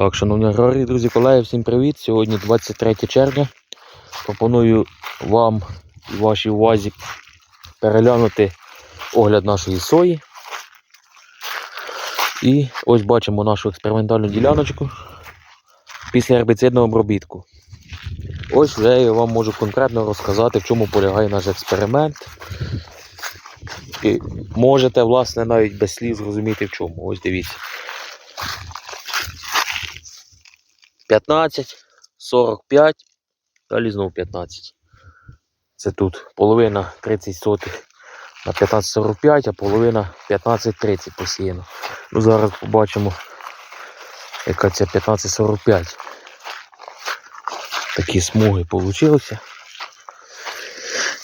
Так, шановні аграрії, друзі, колеги, всім привіт. Сьогодні 23 червня. Пропоную вам і вашій увазі переглянути огляд нашої сої. І ось бачимо нашу експериментальну діляночку після гербіцидного обробітку. Ось вже я вам можу конкретно розказати, в чому полягає наш експеримент. І можете, власне, навіть без слів зрозуміти в чому. Ось дивіться. 15, 45, далі знову 15. Це тут половина 30 сотих на 15,45, а половина 15,30 посіяно. Ну, зараз побачимо, яка ця 15,45. Такі смуги вийшли.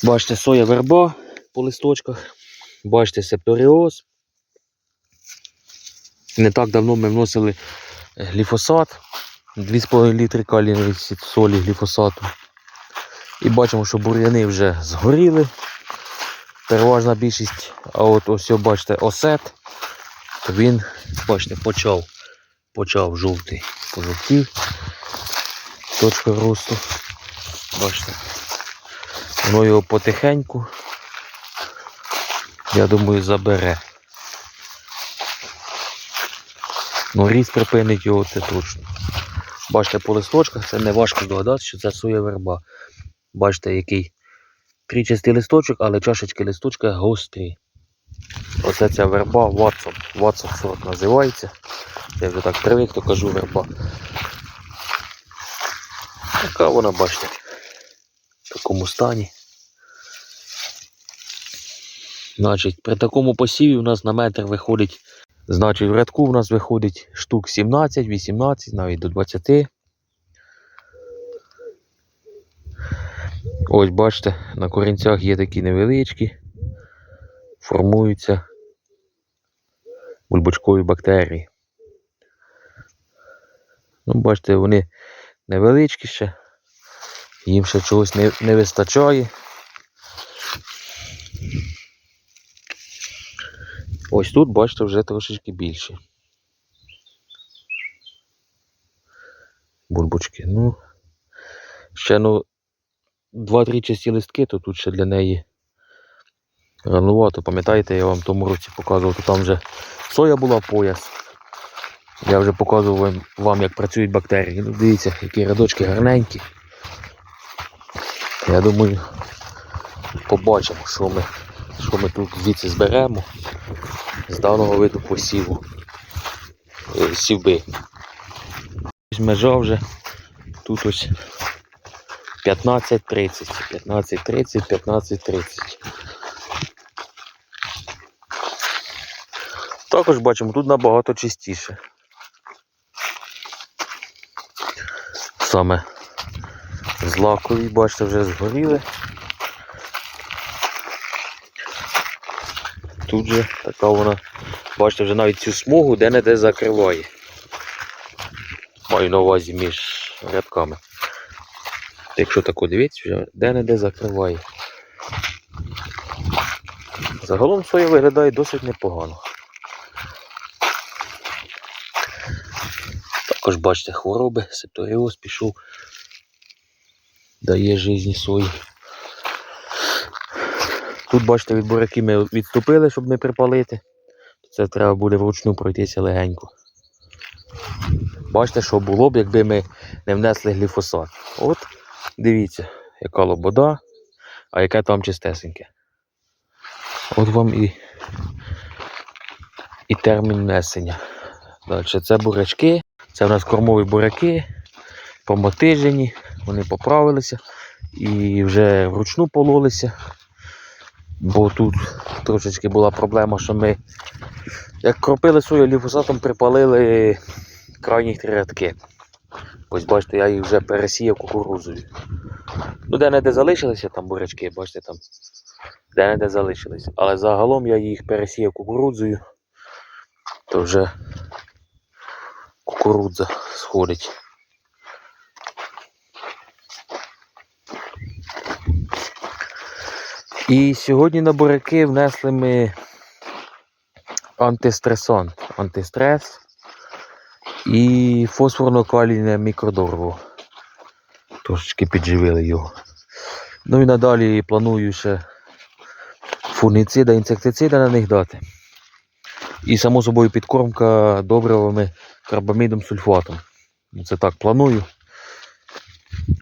Бачите, соя верба по листочках. Бачите, септоріоз. Не так давно ми вносили гліфосат. 2,5 літри калійної солі гліфосату. І бачимо, що бур'яни вже згоріли. Переважна більшість, а от ось бачите, осет, то він, бачите, почав, почав жовтий, пожовтів. Точка росту. Бачите. Воно його потихеньку, я думаю, забере. Ну, ріст припинить його це точно. Бачите, по листочках це не важко здогадати, що це соя верба. Бачите, який трічастий листочок, але чашечки листочка гострі. Оце ця верба Ватсон. Ватсон сорт називається. Я вже так привик, то кажу верба. Така вона, бачите, в такому стані. Значить, при такому посіві у нас на метр виходить Значить, в рядку у нас виходить штук 17, 18, навіть до 20. Ось бачите, на корінцях є такі невеличкі, формуються бульбочкові бактерії. Ну, бачите, вони невеличкі ще, їм ще чогось не, не вистачає. Ось тут, бачите, вже трошечки більше. Бульбочки. Ну, ще ну, 2-3 чисті листки, то тут ще для неї ранувато. Пам'ятаєте, я вам тому році показував, то там вже соя була пояс. Я вже показував вам як працюють бактерії. Ну, дивіться, які рядочки гарненькі. Я думаю, побачимо, що ми, що ми тут звідси зберемо з даного виду посіву е, сівби. Межа вже тут ось 15-30, 15-30, 15-30. Також бачимо, тут набагато чистіше. Саме злакові, бачите, вже згоріли. Тут же така вона, бачите, вже навіть цю смугу де-не-де закриває. Маю на увазі між рядками. Якщо тако дивіться, вже де-не-де закриває. Загалом соя виглядає досить непогано. Також бачите хвороби, септоріоз пішов, дає житті сої. Тут, бачите, від буряки ми відступили, щоб не припалити. Це треба буде вручну пройтися легенько. Бачите, що було б, якби ми не внесли гліфосат. От, дивіться, яка лобода, а яке там чистесеньке. От вам і і термін внесення. Далі це бурячки, це в нас кормові буряки, помотижені, вони поправилися і вже вручну пололися. Бо тут трошечки була проблема, що ми як кропили сою ліфосатом, припалили крайні три рядки. Ось бачите, я їх вже пересіяв кукурузою. Ну, де-не-де залишилися там бурячки, бачите там. Де-не-де залишилися. Але загалом я їх пересіяв кукурудзою, то вже кукурудза сходить. І сьогодні на буряки внесли ми антистресант. Антистрес. І фосфорно-калійне мікродорво. Трошечки підживили його. Ну і надалі планую ще фунгіцида, інсектицида на них дати. І само собою підкормка добривами карбамідом сульфатом. Ну, Це так планую.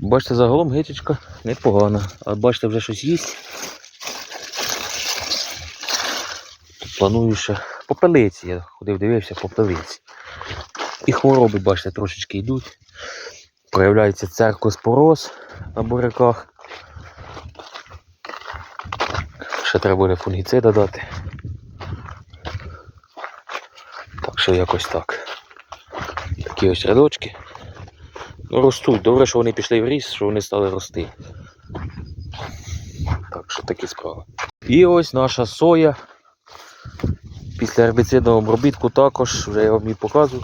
Бачите, загалом гичечка непогана. А бачите, вже щось їсть. Тут планую ще попелиці. Я ходив, дивився попелиці. І хвороби, бачите, трошечки йдуть. Проявляється церкоспороз на буряках. Ще треба буде фунгіцида дати. Так що якось так. Такі ось рядочки. Ну, ростуть. Добре, що вони пішли в ріст, що вони стали рости. Так що такі справи. І ось наша соя. Після гербіцидного обробітку також, вже я вам її показую.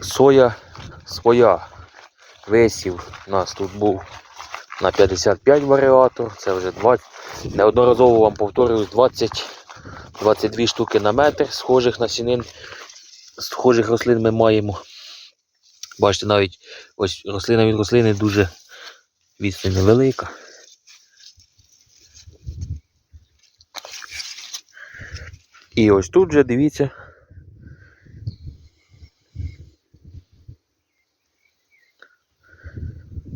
Соя своя. Висів у нас тут був на 55 варіатор. Це вже 20. Неодноразово вам повторюю 20-22 штуки на метр схожих насінин, схожих рослин ми маємо. Бачите, навіть ось рослина від рослини дуже відстань невелика. І ось тут же дивіться.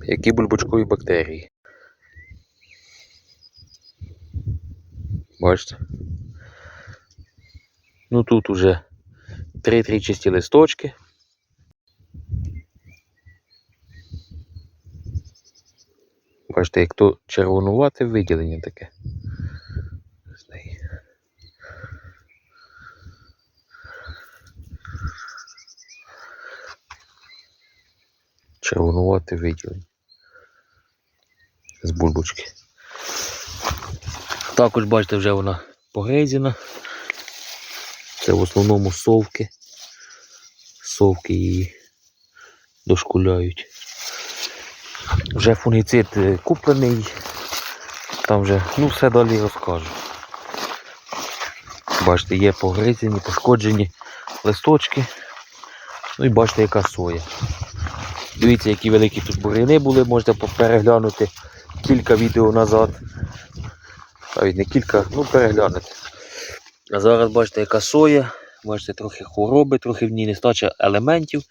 Які бульбочкові бактерії. Бачите? Ну тут уже три-три чисті листочки. Бачите, як то червонувате виділення таке. Червонувате виділення. З бульбочки. Також бачите, вже вона погризена. Це в основному совки. Совки її дошкуляють. Вже фунгіцид е, куплений. Там вже, ну все далі розкажу. Бачите, є погризені, пошкоджені листочки. Ну і бачите, яка соя. Дивіться, які великі тут буряни були, можете переглянути кілька відео назад. Навіть не кілька, ну переглянути. А зараз бачите, яка соя, бачите, трохи хвороби, трохи в ній нестача елементів.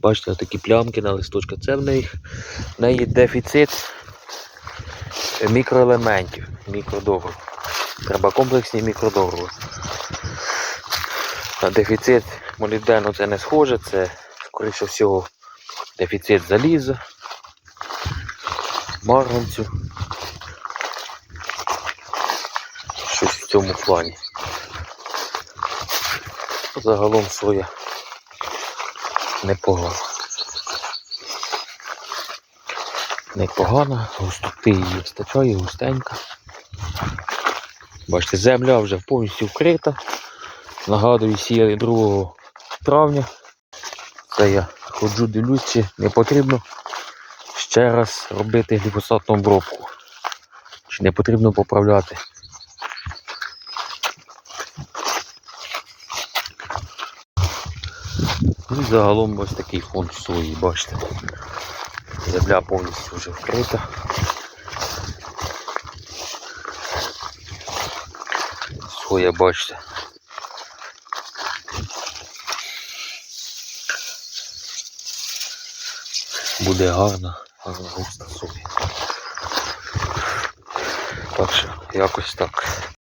Бачите, такі плямки на листочках. Це в неї, в неї дефіцит мікроелементів, мікродобрив. Треба комплексні мікродобриви. На дефіцит молібдену це не схоже, це, скоріше всього, дефіцит заліза, марганцю. Щось в цьому плані. Загалом соя непогана. Непогана, густоти її вистачає, густенька. Бачите, земля вже повністю вкрита. Нагадую, сіяли 2 травня. Це я ходжу, дивлюсь, чи не потрібно ще раз робити гліфосатну обробку. Чи не потрібно поправляти. Ну і загалом ось такий фон сої, бачите. Земля повністю вже вкрита. Соя, бачите. Буде гарна, гарна густа собі. Так що якось так.